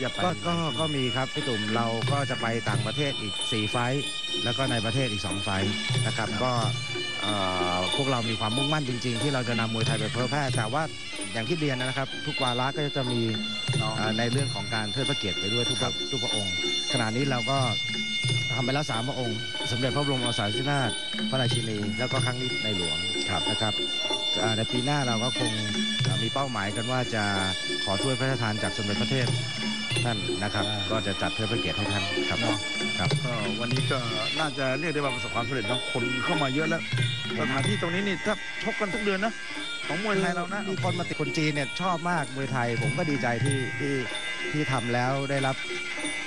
ที่จะไปก็ก็ก็มีครับพี่ตุ่มเราก็จะไปต่างประเทศอีก 4 ไฟท์แล้วก็ในประเทศอีก 2 ไฟท์นะครับ ก็เอ่อพวกเรามีความมุ่งมั่นจริง ๆ ที่เราจะนำมวยไทยไปเผยแพร่แต่ว่าอย่างที่เรียนนะครับ ทุกวาระก็จะมีเนาะเอ่อในเรื่องของการเทิดพระเกียรติไปด้วยทุกพระทุกพระองค์ ขณะนี้เราก็ทำไปแล้วสามพระองค์ สมเด็จพระบรมโอรสาธิราชพระราชินี แล้วก็ครั้งนี้ในหลวงนะครับเอ่อในปีหน้าเราก็คงเอ่อมีเป้าหมายกันว่าจะขอถ้วยพระราชทานจากสมเด็จพระเทพ ท่านนะครับ ก็จะจัดเทิดพระเกียรติให้ท่านครับเนาะ ครับ ก็วันนี้ก็น่าจะเรียกได้ว่าประสบความสำเร็จเนาะคนเข้ามาเยอะแล้วสถานที่ตรงนี้นี่ถ้าชกกันทุกเดือนนะของมวยไทยเรานะมีคนมาติดคนจีนเนี่ยชอบมากมวยไทย ผมก็ดีใจที่ที่ที่ทำแล้วได้รับ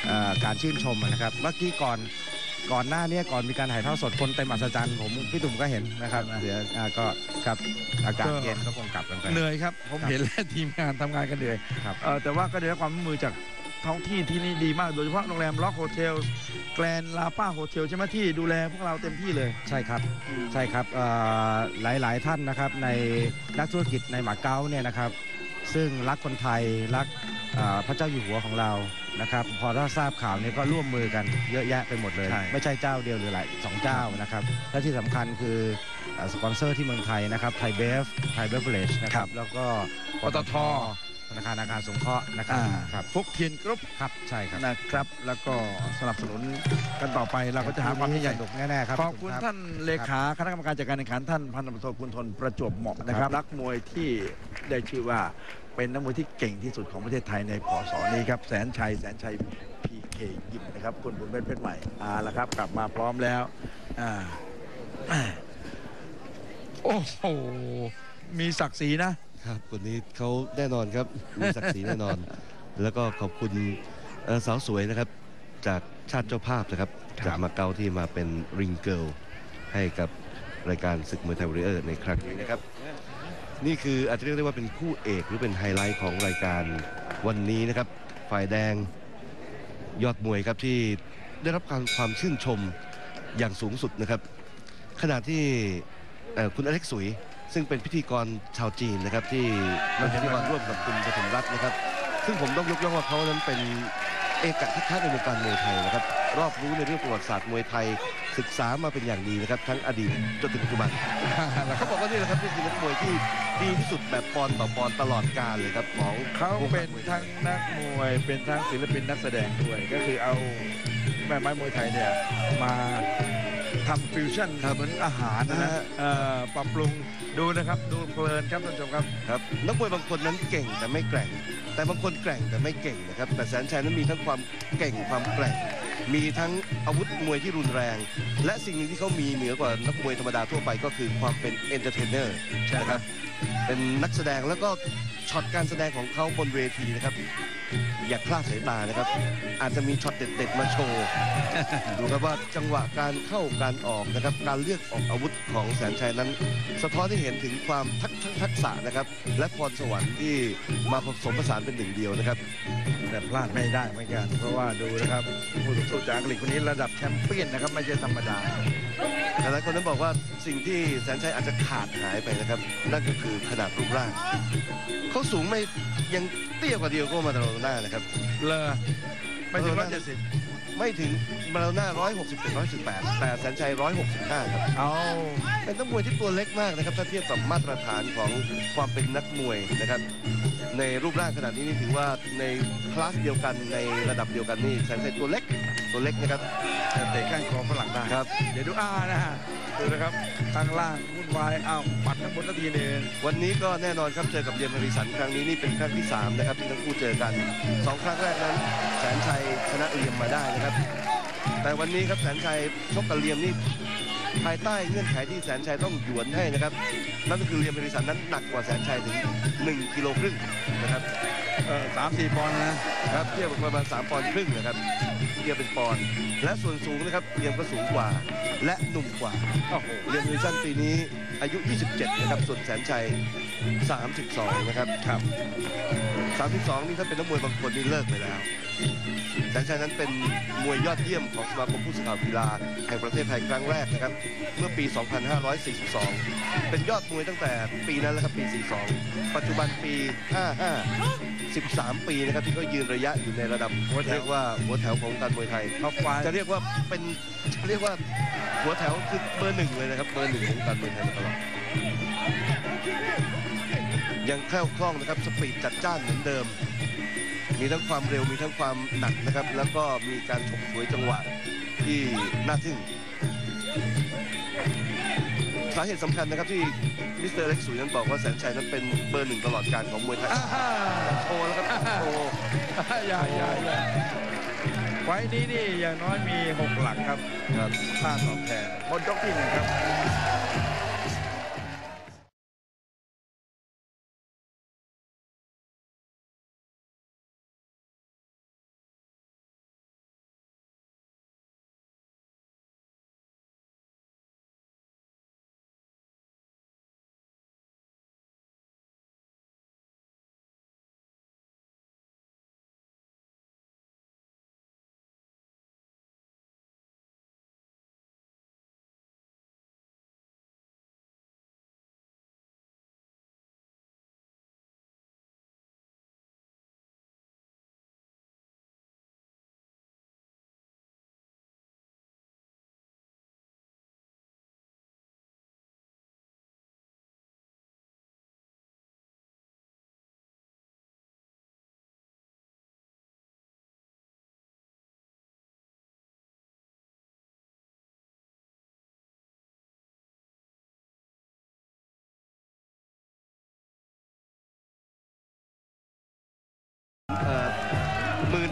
เอ่อการชื่นชมนะครับเมื่อกี้ก่อนก่อนหน้าเนี้ก่อนมีการถ่ายทอดสดคนเต็มอัศจรรย์ผมพี่ตุ่มก็เห็นนะครับเดี๋ยวอ่าก็ครับอากาศเย็นก็คงกลับกันไป เหนื่อยครับ ผมครับ เห็นแล้วทีมงานทำงานกันเหนื่อยครับ เอ่อแต่ว่าก็ได้รับความร่วมมือจาก ท้องที่ที่นี่ดีมากโดยเฉพาะโรงแรมล็อกโฮเทลแกลนลาป้าโฮเทลใช่ไหมที่ดูแลพวกเราเต็มที่เลย ใช่ครับใช่ครับเอ่อหลายๆท่านนะครับในนักธุรกิจในหมาเก๊าเนี่ยนะครับ ซึ่งรักคนไทยรักเอ่อพระเจ้าอยู่หัวของเรานะครับพอถ้าทราบข่าวนี้ก็ร่วมมือกันเยอะแยะไปหมดเลยใช่ไม่ใช่เจ้าเดียวหรือหลายสองเจ้านะครับและที่สำคัญคือเอ่อสปอนเซอร์ที่เมืองไทยนะครับไทยเบฟไทยเบฟเลชนะครับแล้วก็ปตท ธนาคารอาคารสงเคราะห์นะครับอ่า ครับฟุกเทียนกรุ๊ปครับใช่ครับนะครับ แล้วก็สนับสนุนกันต่อไปเราก็จะหาความยิ่งใหญ่สนุกแน่ๆครับขอบคุณรับท่านเลขาคณะกรรมการจัดการแข่งขันท่านพันตำรวจโทคุณทนประจวบเหมาะนะครับนักมวยที่ได้ชื่อว่าเป็นนักมวยที่เก่งที่สุดของประเทศไทยในพศนี้ครับแสนชัยแสนชัยพีเคยิมนะครับคุณบุญเป็นเพชรใหม่อ่าแล้วครับ กลับมาพร้อมแล้วอ่าแม่โอ้โหมีศักดิ์ศรีนะ ครับคนนี้เขาแน่นอนครับมีศักดิ์ศรีแน่นอน แล้วก็ขอบคุณเอ่อสาวสวยนะครับ จากชาติเจ้าภาพนะครับครับจากมาเก๊าที่มาเป็นริงเกิลให้กับรายการศึกมวยไทยวอริเออร์ในครั้งนี้นะครับ นี่คืออาจจะเรียกได้ว่าเป็นคู่เอกหรือเป็นไฮไลท์ของรายการวันนี้นะครับ ฝ่ายแดงยอดมวยครับที่ได้รับการความชื่นชมอย่างสูงสุดนะครับ ขณะที่เอ่อคุณอเล็กซ์สุย ซึ่งเป็นพิธีกรชาวจีนนะครับที่เป็นพิธีกรร่วมกับคุณปฐมรัตน์นะครับ ซึ่งผมต้องยกย่องว่าเขานั้นเป็นเอกทัศน์ในวงการมวยไทยนะครับ รอบรู้ในเรื่องประวัติศาสตร์มวยไทย ศึกษามาเป็นอย่างดีนะครับ ทั้งอดีตจนถึงปัจจุบันเขาบอกว่านี่แหละครับนี่คือนักมวยที่ดีที่สุดแบบปอนด์ต่อปอนด์ตลอดกาลเลยครับของเขาวงเป็กานรมวยไททั้ยงนักมวยเป็นทั้งศิลปินนักแสดงด้วยก็คือเอาแม่ไม้มวยไทยเนี่ยมา ทำฟิวชั่นเหมือนอาหารนะฮะ เอ่อปรับปรุงดูนะครับ ดูเพลินครับท่านผู้ชมครับ ครับนักมวยบางคนนั้นเก่งแต่ไม่แกร่ง แต่บางคนแกร่งแต่ไม่เก่งนะครับ แต่แสนชัยนั้นมีทั้งความเก่งความแกร่ง มีทั้งอาวุธมวยที่รุนแรง และสิ่งหนึ่งที่เขามีเหนือกว่านักมวยธรรมดาทั่วไปก็คือความเป็นเอนเตอร์เทนเนอร์นะครับ เป็นนักแสดงแล้วก็ช็อตการแสดงของเขาบนเวทีนะครับ อย่าคลาดสายตานะครับ อาจจะมีช็อตเด็ดๆมาโชว์ ดูครับว่าจังหวะการเข้าการออกนะครับ การเลือกออกอาวุธของแสนชัยนั้น สะท้อนให้เห็นถึงความทักทักษะนะครับ และพรสวรรค์ที่มาผสมผสานเป็นหนึ่งเดียวนะครับแต่พลาดไม่ได้เหมือนกันเพราะว่าดูนะครับผู้ต่อสู้จากอังกฤษคนนี้ระดับแชมเปี้ยนนะครับไม่ใช่ธรรมดาหลายคนนั้นบอกว่าสิ่งที่แสนชัยอาจจะขาดหายไปนะครับ นั่นก็คือขนาดรูปร่างเขาสูงไม่ยังเตี้ยกว่าเดียวก็มาตาโดน่านะครับเลอไม่ถึงร้อยเจ็ดสิบไม่ถึงมาโดน่า167 118 แต่แสนชัย 165 ครับ เอาเป็นนักมวยที่ตัวเล็กมากนะครับ ถ้าเทียบกับมาตรฐานของความเป็นนักมวยนะครับ ในรูปร่างขนาดนี้นี่ถือว่าในคลาสเดียวกันในระดับเดียวกันนี่แสนชัยตัวเล็ก ตัวเล็กนะครับแต่เตะก้านคอฝรั่งได้ครับ เดี๋ยวดูอานะฮะดูนะครับข้างล่างวุ่นวายอ้าวปัดข้างบนนาทีหนึงวันนี้ก็แน่นอนครับเจอกับเยมมาริสันครั้งนี้นี่เป็นครั้งที่3นะครับที่ทั้งคู่เจอกันสองครั้งแรกนั้นแสนชัยชนะเลียมมาได้นะครับ แต่วันนี้ครับแสนชัยชกกับเลียมนี่ ภายใต้เงื่อนไขที่แสนชัยต้องหยวนให้นะครับ นั่นก็คือเลียมมาริสันนั้นหนักกว่าแสนชัยถึง 1 กิโลครึ่งนะครับเออสามสี่ปอนด์นะครับเทียบกับประมาณ 3 ปอนด์ครึ่งนะครับเทียบเป็นปอนด์และส่วนสูงนะครับเลียมก็สูงกว่าและหนุ่มกว่าโอ้โหเรียมวิชันปีนี้อายุ 27 นะครับส่วนแสนชัย 32 นะครับครับ 32 นี่ถ้าเป็นนักมวยบางคนนี่เลิกไปแล้วแสนชัยนั้นเป็นมวยยอดเยี่ยมของสมาคมผู้สื่อข่าวกีฬาแห่งประเทศไทยครั้งแรกนะครับเมื่อปี 2542 เป็นยอดมวยตั้งแต่ปีนั้นแล้วครับปี 42 ปัจจุบันปี 55 13 ปีนะครับที่เขายืนระยะอยู่ในระดับเรียกว่าหัวแถวของการมวยไทยจะเรียกว่าเป็นเรียกว่าหัวแถวคือเบอร์หนึ่งเลยนะครับเบอร์หนึ่งของการมืองไทยมาตลอด ยังแคล่วคล่องนะครับสปีดจัดจ้านเหมือนเดิม มีทั้งความเร็วมีทั้งความหนักนะครับ แล้วก็มีการฉกฉวยจังหวะที่น่าทึ่งสาเหตุสำคัญนะครับที่มิสเตอร์เล็กสุยนั้นบอกว่าแสนชัยนั้นเป็นเบอร์หนึ่งตลอดการของมวยไทยโชว์แล้วครับโชว์อย่าอย่าอย่าไฟล์นี้นี่อย่างน้อยมี 6 หลักครับครับค่าตอบแทนหมดยกที่หนึ่งครับ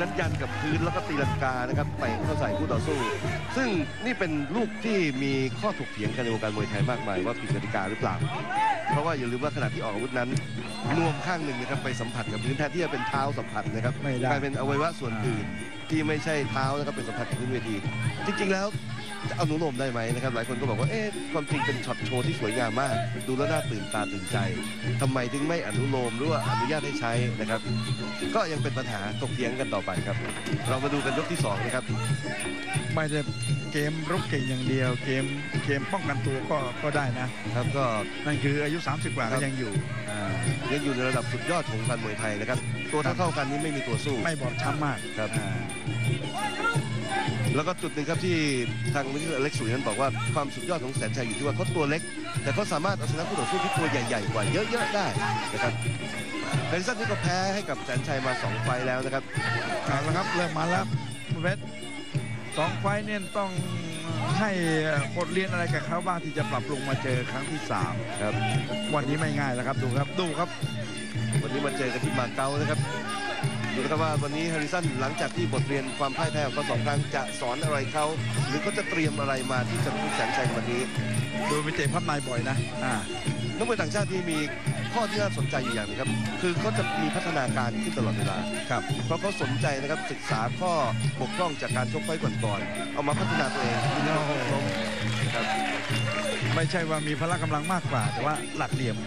นั้นยันกับพื้นแล้วก็ตีลังกานะครับเตะเข้าใส่คู่ต่อสู้ ซึ่งนี่เป็นลูกที่มีข้อถกเถียงกันในวงการมวยไทยมากมายว่าผิดกติกาหรือเปล่า เพราะว่าอย่าลืมว่าขณะที่ออกอาวุธนั้นนวมข้างหนึ่งนะครับไปสัมผัสกับพื้นแทนที่จะเป็นเท้าสัมผัสนะครับไม่ได้กลายเป็นอวัยวะส่วนอื่นที่ไม่ใช่เท้านะครับเป็นสัมผัสกับพื้นเวที จริงๆแล้ว จะเอาหนุโลมได้ไหมนะครับ หลายคนก็บอกว่าเอ๊ะความจริงเป็นช็อตโชว์ที่สวยงามมาก ดูแล้วน่าตื่นตาตื่นใจทำไมถึงไม่อนุโลมหรือว่าอนุญาตให้ใช้นะครับ ก็ยังเป็นปัญหาตกเถียงกันต่อไปครับ เรามาดูกันยกที่สองนะครับไม่ได้เกมรุกเก่งอย่างเดียว เกมเกมป้องกันตัวก็ก็ได้นะครับก็นั่นคืออายุ 30 กว่าครัก็บยังอยู่อ่ายังอยู่ในระดับสุดยอดของการมวยไทยนะครับ ตัวเท่าๆกันนี้ไม่มีตัวสู้ ไม่บอบช้ำมากครับอ่า แล้วก็จุดหนึ่งครับที่ทางมิสเตอร์อเล็กซ์สุยนั้นบอกว่าความสุดยอดของแสนชัยอยู่ที่ว่าเขาตัวเล็ก แต่เขาสามารถเอาชนะคู่ต่อสู้ที่ตัวใหญ่ๆกว่าเยอะๆได้นะครับเฮนสันนี่ก็แพ้ให้กับแสนชัยมาสองไฟล์แล้วนะครับเอาละครับเริ่มมาแล้วคุณเพชรสองไฟล์เนี่ยต้องให้บทเรียนอะไรกับเขาบ้างที่จะปรับปรุงมาเจอครั้งที่สามครับ วันนี้ไม่ง่ายแล้วครับดูครับดูครับ วันนี้มาเจอกันที่มาเก๊านะครับ ดูนะครับว่าวันนี้แฮร์ริสันหลังจากที่บทเรียนความพ่ายแพ้ของเขาสองครั้งจะสอนอะไรเขาหรือเขาจะเตรียมอะไรมาที่จะพูดแสนชัยในวันนี้ดูไปเตะพับในบ่อยนะอ่านักมวยต่างชาติที่มีข้อที่น่าสนใจอยู่อย่างหนึงครับ คือเขาจะมีพัฒนาการขึ้นตลอดเวลาครับเพราะเขาสนใจนะครับศึกษาข้อบกพร่องจากการชกไฟต์ก่อนๆเอามาพัฒนาตัวเองที่นี่ก็ล้มนะครับไม่ใช่ว่ามีพละกำลังมากกว่า แต่ว่าหลักเหลี่ยม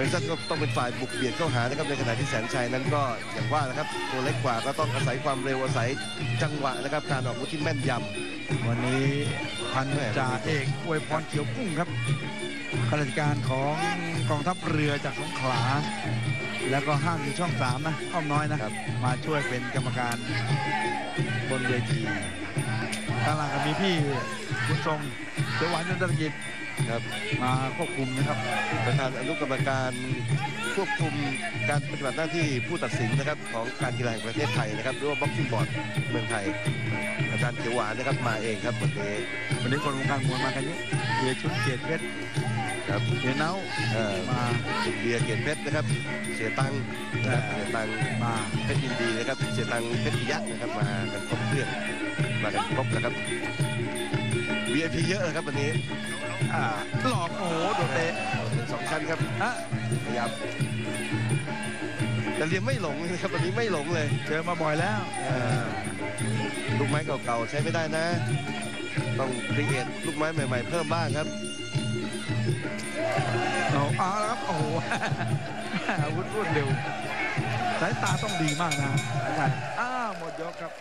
เฮนสันก็ต้องเป็นฝ่ายบุกเบียดเข้าหานะครับในขณะที่แสนชัยนั้นก็อย่างว่านะครับตัวเล็กกว่าก็ต้องอาศัยความเร็วอาศัยจังหวะนะครับการออกอาวุธที่แม่นยำวันนี้พันจ่าเอกอวยพรเขียวกุ้งครับข้าราชการของกองทัพเรือจากสงขลา แล้วก็ห้างอยู่ช่องสามนะอ้อมน้อยนะครับมาช่วยเป็นกรรมการบนเวทีข้างหลังก็มีพี่คุณทรงเขียวหวานยนตรกิจ ครับมาควบคุมนะครับประธานอนุกรรมการควบคุมการปฏิบัติหน้าที่ผู้ตัดสินนะครับของการกีฬาแห่งประเทศไทยนะครับหรือว่าบ็อกซิ่งบอร์ดเมืองไทย อาจารย์เขียวหวานนะครับมาเองครับวันนี้วันนี้คนวงการมวยมากันเยอะเฮียชุดเกียรติเพชรครับเฮียเนาเอ่อมาคุณเบียร์เกียรติเพชรนะครับ เสียตังค์นะครับเอ่อเสียตังค์มาเพชรยินดีนะครับ เสียตังค์เพชรปิยะนะครับมากันครบเครื่องมากันครบนะครับ VIP เยอะนะครับวันนี้อ่าหลอกโอ้โหโดนเตะเป็นสองชั้นครับฮะพยายามแต่เรียมไม่หลงเลยนะครับวันนี้ไม่หลงเลยเจอมาบ่อยแล้วเอ่อลูกไม้เก่าๆใช้ไม่ได้นะ ต้องครีเอทลูกไม้ใหม่ ๆ เพิ่มบ้างครับเอาเอาละครับโอ้โหอาวุธรวดเร็วสายตาต้องดีมากนะใช่อ้าวหมดยกครับ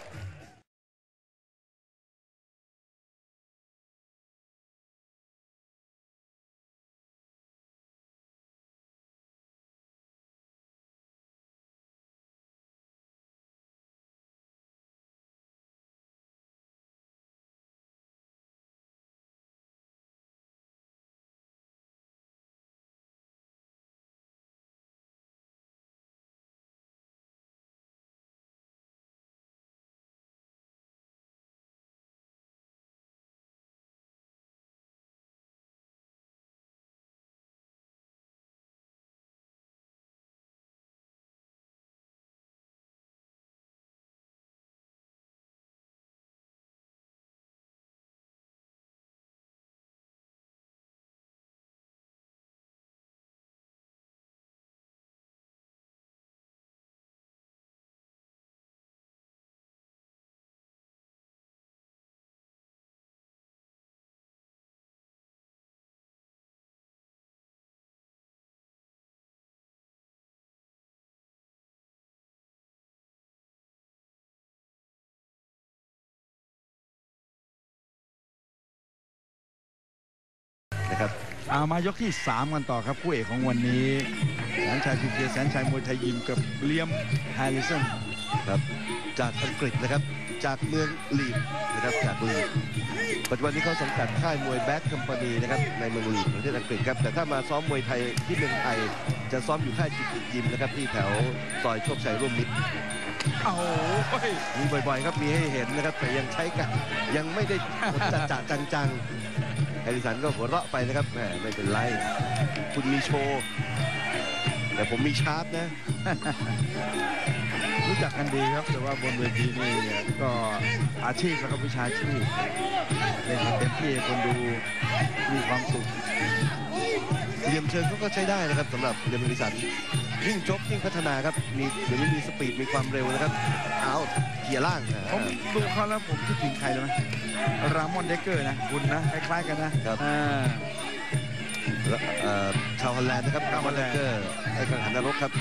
นะครับเอามายกที่ 3 กันต่อครับคู่เอกของวันนี้แสนชัยพีเคแสนชัยมวยไทยยิมกับเลียมไฮริสันครับจากอังกฤษนะครับจากเมืองลีดนะครับจากลีดปัจจุบันนี้เขาสังกัดค่ายมวยแบ็คคัมปานีนะครับในเมืองลีดประเทศอังกฤษครับแต่ถ้ามาซ้อมมวยไทยที่เมืองไทย จะซ้อมอยู่ค่ายจิตติยิมนะครับที่แถวซอยโชคชัยร่วมมิตรเอาโอ้ยมีบ่อยๆครับมีให้เห็นนะครับแต่ยังใช้กันยังไม่ได้ผลจัดจัดจังๆ แฮริสันก็หัวเราะไปนะครับแหมไม่เป็นไร คุณมีโชว์ แต่ผมมีชาร์ปนะ รู้จักกันดีครับ แต่ว่าบนเวทีนี่ก็อาชีพแล้วก็วิชาชีพเล่นกันเต็มที่คนดูมีความสุข เหลี่ยมเชิงเขาก็ใช้ได้นะครับสำหรับเดมิลิสันยิ่งจบยิ่งพัฒนาครับมีเดี๋ยวนี้มีสปีดมีความเร็วนะครับเอาเกียร์ล่างอ่าผมดูเขาแล้วผมคิดถึงใครรู้ไหมรามอนเดกเกอร์นะคุณนะคล้ายๆกันนะครับอ่าแล้วเอ่อชาวฮอลแลนด์นะครับชาวฮอลแลนด์เดกเกอร์ไอ้กังหันนรกครับ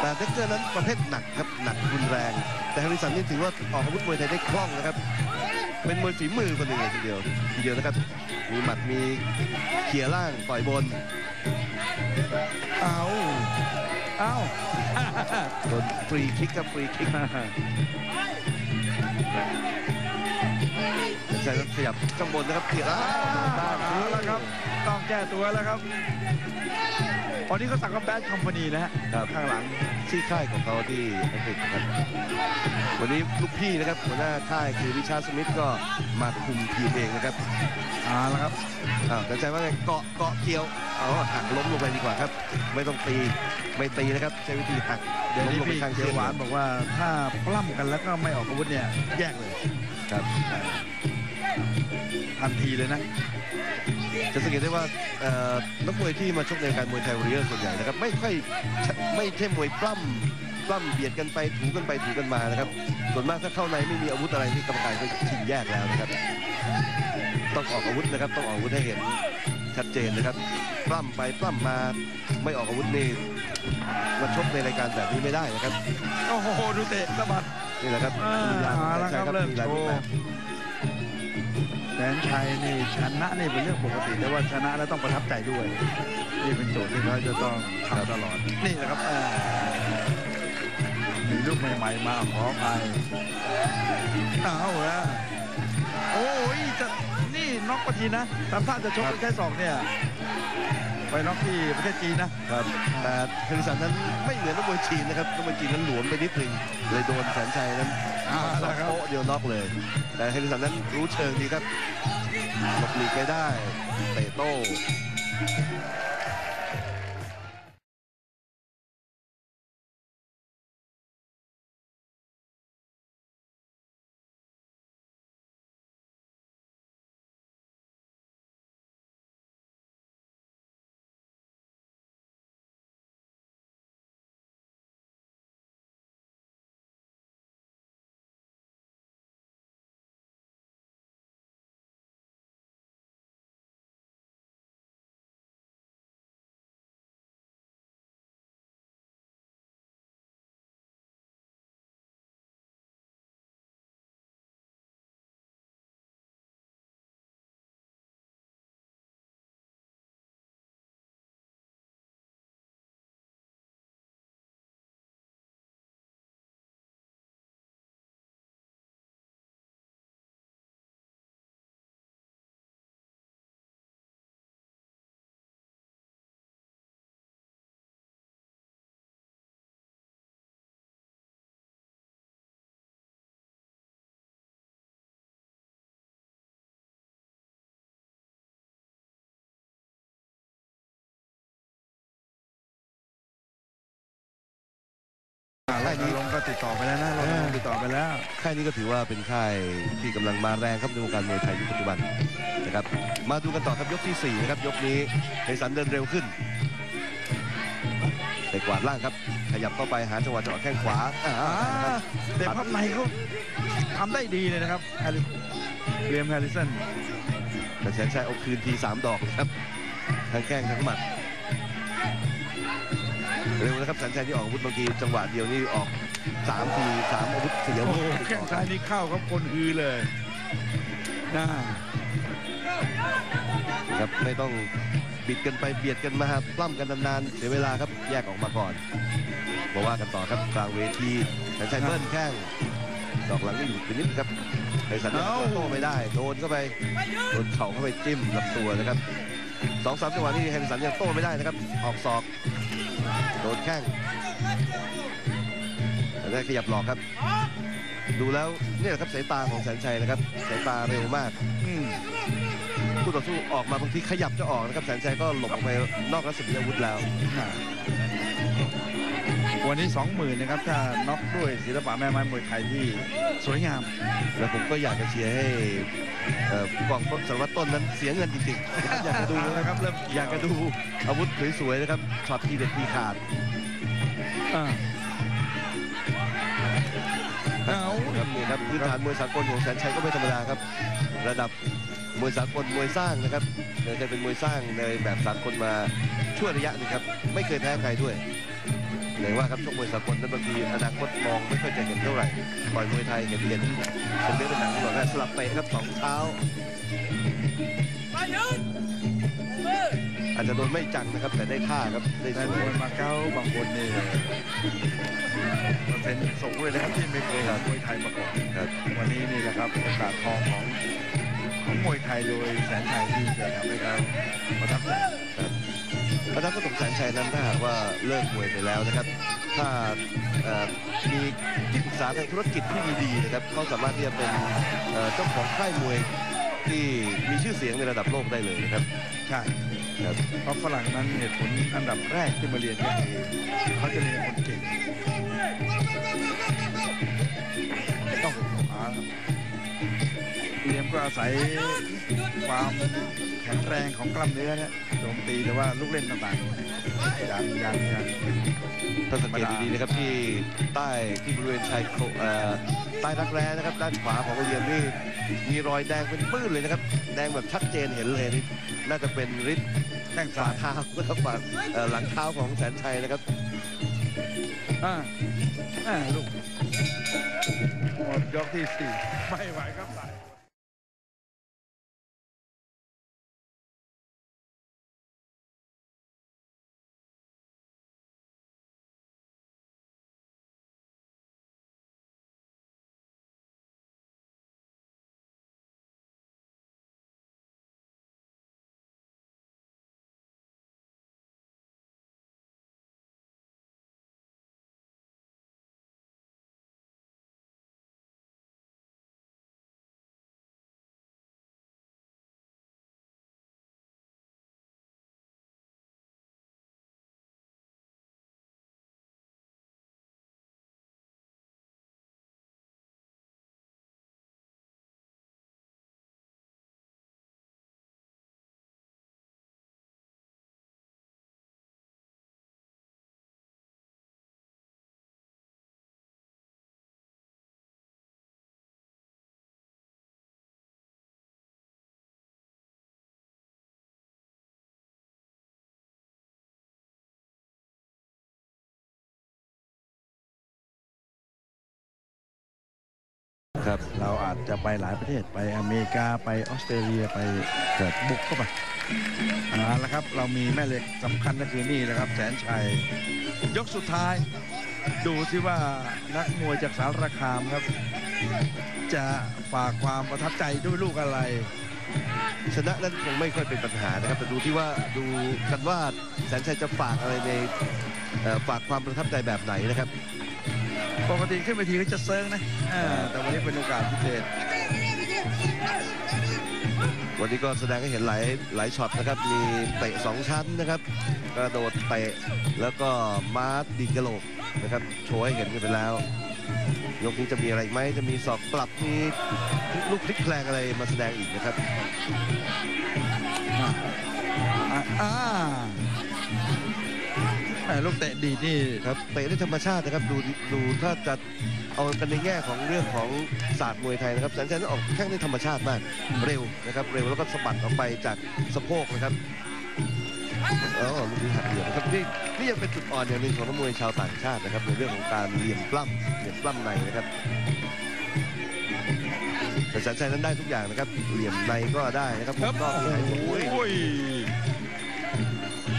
แต่เดกเกอร์นั้นประเภทหนักครับหนักรุนแรง แต่เฮริสันนี่ถือว่าออกอาวุธมวยไทยได้คล่องนะครับ เป็นมวยฝีมือคนหนึ่งเลยทีเดียวทีเดียวนะครับ มีหมัดมีเขี่ยล่างต่อยบนเอาเอาโดนฟรีคิกครับฟรีคิก ใช่ครับขยับข้างบนนะครับเขี่ยล่างเอาแล้วครับ ต้องแก้ตัวแล้วครับวันนี้เขาสั่งกับแบดคอมพานีนะฮะครับข้างหลังที่ค่ายของเขาที่อังกฤษนะครับวันนี้ลูกพี่นะครับหัวหน้าค่ายคือริชาร์ดสมิธก็มาคุมทีมเองนะครับเอาละครับอ้าวแต่ใจว่าไงเกาะเกาะเกี่ยวเอาหักล้มลงไปดีกว่าครับ ไม่ต้องตีไม่ตีนะครับใช้วิธีหักเดี๋ยวล้มนี้ลงไปพี่ข้างเขีเชืยอวกหวานบอกว่าถ้าปล้ำกันแล้วก็ไม่ออกอาวุธเนี่ยแยกเลย ครับทันทีเลยนะ จะสังเกตได้ว่านักมวยที่มาชกในการมวยไทยวอริเออร์ส่วนใหญ่นะครับ ไม่ค่อยไม่ใช่มวยปล้ำปล้ำเบียดกันไปถูกันไปถูกันมานะครับ ส่วนมากถ้าเข้าในไม่มีอาวุธอะไรที่กรรมการก็ชิงแยกแล้วนะครับ ต้องออกอาวุธนะครับ ต้องออกอาวุธให้เห็นชัดเจนนะครับปล้ำไปปล้ำมาไม่ออกอาวุธนี่มาชกในรายการแบบนี้ไม่ได้นะครับโอ้โหดูเตะสะบัด นี่แหละครับอ่าลีลาของเอาละแสนชัยครับเริ่มมีหลายโชรูปว์แบบแสนชัยนี่ชนะนี่เป็นเรื่องปกติแต่ว่าชนะแล้วต้องประทับใจด้วย นี่เป็นโจทย์ที่เขาจะต้องทำตลอด นี่แหละครับอ่ามีลูกใหม่ๆมาขออภัยเอาละโอ้ยจะนี่น็อกปะทีนะทำท่าจะชกแค่สองเนี่ย ไปน็อกที่ประเทศจีนนะครับแต่เฮริสันนั้นไม่เหมือนนักมวยจีนนะครับนักมวยจีนนั้นหลวมไปนิดนึงเลยโดนแสนชัยนั้นเอาละครับโป๊ะเดียวน็อกเลย แต่เฮริสันนั้นรู้เชิงดีครับหลบหลีกไปได้เตะโต้ นี้ลงก็ติดต่อไปแล้วนะเราลงติดต่อไปแล้ว ค่ายนี้ก็ถือว่าเป็นค่ายที่กำลังมาแรงครับในวงการมวยไทยยุคปัจจุบันนะครับ มาดูกันต่อครับยกที่ 4 นะครับ ยกนี้เฮสันเดินเร็วขึ้นเตะกวาดล่างครับ ขยับเข้าไปหาจังหวะเจาะแข้งขวาอ่าอ่านะครับเด็กพับในเขาทำได้ดีเลยนะครับแฮร์ริเรียมแฮร์ริสันแต่แสนชัยเอาคืนที 3 ดอกนะครับทั้งแข้งทั้งหมัด เร็วนะครับแสนชัยที่ออกอาวุธบางทีจังหวะเดียวนี่ออก3ที3อาวุธเสียอาโอ้วุธโหแข้งซ้ายนี่เข้าครับคนฮือเลยน่านะครับไม่ต้องบิดกันไปเบียดกันมาปล้ำกันนานๆเสียเวลาครับแยกออกมาก่อนมาว่ากันต่อครับกลางเวทีแสนชัยเบิ้ลแข้งดอกหลังก็อยู่ไปนิดครับไทสันเนี่ยโต้ไม่ได้โดนเข้าไปโดนเข่าเข้าไปจิ้มลำตัวนะครับสองสามจังหวะนี้ไฮสันยังโต้ไม่ได้นะครับ ออกศอก โดนแข้งแต่ได้ขยับหลอกครับ ดูแล้วเนี่ยแหละครับสายตาของแสนชัยนะครับสายตาเร็วมากคู่ต่อสู้ออกมาบางทีขยับจะออกนะครับแสนชัยก็หลบออกไปนอกรัศมีอาวุธแล้ว วันนี้สองหมื่นนะครับถ้าน็อกด้วยศิลปะแม่ไม้มวยไทยที่สวยงาม แล้วผมก็อยากจะเชียร์ให้เอ่อผู้กองต้นสารวัตรต้นนั้นเสียเงินจริงๆนะครับอยากจะดูนะนะคครัรับบเริ่มอยากจะดูอาวุธสวยๆนะครับช็อตทีเด็ดทีขาดอ่าเอาครับนี่ครับพื้นฐานมวยสากลของแสนชัยก็ไม่ธรรมดาครับ ระดับมวยสากลมวยสร้างนะครับแสนชัยเป็นมวยสร้างในแบบสากลมาช่วระยะหนึงครับ ไม่เคยแพ้ใครด้วย ไหนว่าครับชกมวยสากลนั้นบางทีอนาคตมองไม่ค่อยจะเห็นเท่าไหร่ต่อยมวยไทยเห็นเห็นเป็นเรื่องเป็นหนังก่อนนะสลับเตะครับสองเท้าอาจจะโดนไม่จังนะครับ แต่ได้ท่าครับได้สมวยมาเก๊าบางคนนี่มันเป็นสูงเลยนะครับที่ไม่เคยเห็นมวยไทยมาก่อนครับวันนี้นี่แหละครับโอกาสทองของของมวยไทยโดยแสนชัยที่จะทำให้เราประทับใจ พระนักสมแสนชัยนั้นถ้าหากว่าเลิกมวยไปแล้วนะครับ ถ้าเอ่อมีที่ปรึกษาทางธุรกิจที่ดีๆนะครับเขาสามารถที่จะเป็นเอ่อเจ้าของค่ายมวยที่มีชื่อเสียงในระดับโลกได้เลยนะครับใช่ครับเพราะฝรั่งนั้นเหตุผลอันดับแรกที่มาเรียนก็คือเขาจะเรียนคนเก่งต้องหาเรียม ก็อาศัยความแข็งแรงของกล้ามเนื้อเนี่ยโจมตีแต่ว่าลูกเล่นต่างๆยังยังยังถ้าสังเกตดีๆนะครับที่ใต้ที่บริเวณชายโครงเอ่อใต้รักแร้นะครับ ด้านขวาของเรียมนี่มีรอยแดงเป็นปื้นเลยนะครับ แดงแบบชัดเจนเห็นเลยนี่น่าจะเป็นฤทธิ์แข้งฝ่าซ้ายเท้านะครับฝ่าเอ่อหลังเท้าของแสนชัยนะครับอ่าอ่าลูกหมดยกที่สี่ไม่ไหวครับ ครับ เราอาจจะไปหลายประเทศไปอเมริกาไปออสเตรเลียไปเกิดบุกเข้าไปเอาละครับเรามีแม่เหล็กสำคัญก็คือนี่นะครับ แสนชัย ยกสุดท้าย ดูสิว่านักมวยจากสารคามครับ จะฝากความประทับใจด้วยลูกอะไร ชนะนั้นคงไม่ค่อยเป็นปัญหานะครับ แต่ดูที่ว่าดูกันว่าแสนชัยจะฝากอะไรในเอ่อฝากความประทับใจแบบไหนนะครับ ปกติขึ้นไปทีก็จะเซิร์งนะอ่าแต่วันนี้เป็นโอกาสพิเศษ วันนี้ก็แสดงให้เห็นหลายหลายช็อตนะครับ มีเตะสองชั้นนะครับ กระโดดเตะ แล้วก็มาร์ดีดกระโหลกนะครับ โชว์ให้เห็นกันไปแล้ว ยกนี้จะมีอะไรอีกไหม จะมีศอกปรับ มีลูกพลิกแพลงอะไรมาแสดงอีกนะครับอ่าอ่าแหม่ ลูกเตะดีดนี่ครับเตะได้ธรรมชาตินะครับดูดูถ้าจะเอากันในแง่ของเรื่องของศาสตร์มวยไทยนะครับแสนชัยนั้นออกแข้งได้ธรรมชาติมากเร็วนะครับ เร็วแล้วก็สะบัดออกไปจากสะโพกนะครับอ๋อลูกนี้หักเหลี่ยมนะครับนี่นี่ยังเป็นจุดอ่อนอย่างหนึ่งของนักมวยชาวต่างชาตินะครับในเรื่องของการเหลี่ยมปล้ำเหลี่ยมปล้ำในนะครับแต่แสนชัยนั้นได้ทุกอย่างนะครับเหลี่ยมในก็ได้นะครับครับก็มีให้หมดโอ้ย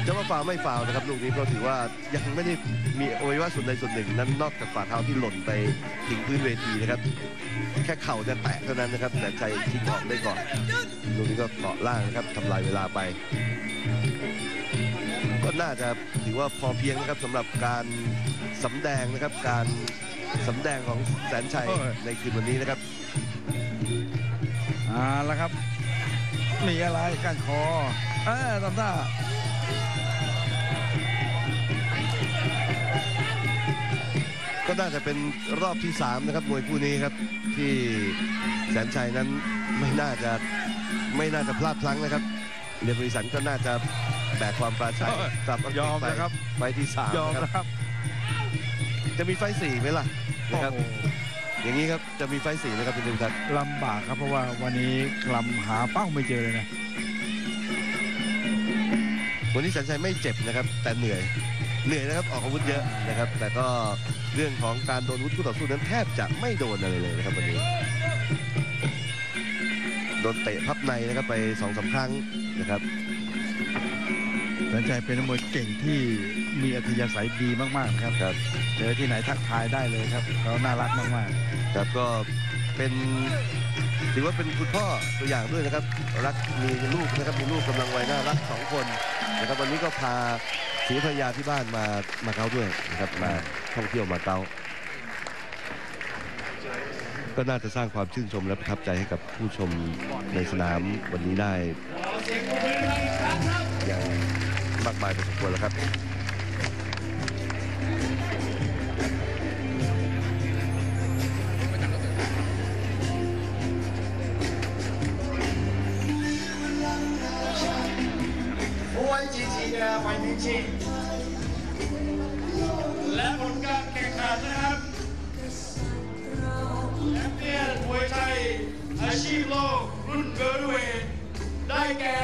จะว่าฟาวไม่ฟาวนะครับลูกนี้เพราะถือว่ายังไม่ได้มีอวัยวะส่วนใดส่วนหนึ่ง นั้นนอกจากฝ่าเท้าที่หล่นไปถึงพื้นเวทีนะครับ แค่เข่าจะแตะเท่านั้นนะครับแต่ใจทิ้งออกได้ก่อนลูกนี้ก็เกาะล่างนะครับทำลายเวลาไป ก็น่าจะถือว่าพอเพียงนะครับสำหรับการสำแดงนะครับการสำแดงของแสนชัยในคืนวันนี้นะครับเอ่าแล้วครับ มีอะไรก้านคอเออทำท่า ก็น่าจะเป็นรอบที่ 3 นะครับมวยคู่นี้ครับที่แสนชัยนั้นไม่น่าจะไม่น่าจะพลาดพลั้งนะครับเดนบริสันก็น่าจะแบกความปราชัยกลับยอมไปนะครับไฟล์ที่3ยอมนะครับนะครับ จะมีไฟล์สี่ไหมล่ะนะครับโอ้โหอย่างนี้ครับจะมีไฟล์สี่นะครับเป็นดูครับลำบากครับเพราะว่าวันนี้กลำหาเป้าไม่เจอเลยนะวันนี้แสนชัยไม่เจ็บนะครับ แต่เหนื่อย เหนื่อยนะครับออกอาวุธเยอะนะครับ แต่ก็เรื่องของการโดนอาวุธคู่ต่อสู้นั้นแทบจะไม่โดนอะไรเลยนะครับวันนี้โดนเตะพับในนะครับไปสองสามครั้งนะครับแสนใจเป็นนักมวยเก่งที่มีอัธยาศัยดีมากๆครับครับเจอที่ไหนทักทายได้เลยครับเขาน่ารักมากครับก็เป็นถือว่าเป็นคุณพ่อตัวอย่างด้วยนะครับ รักมีลูกนะครับมีลูกกำลังวัยน่ารักสองคนนะครับวันนี้ก็พา สีภรรยาที่บ้านมามาเก๊าด้วยนะครับมาท่องเที่ยวมาเก๊าก็น่าจะสร้างความชื่นชมและประทับใจให้กับผู้ชมในสนามวันนี้ได้อย่างมากมายพอสมควรแล้วครับ เป็นจริและผลการแข่งขันนะครับแชมเปี้ยนมวยไทยอาชีพโลกรุ่นเบอร์เวทได้แก่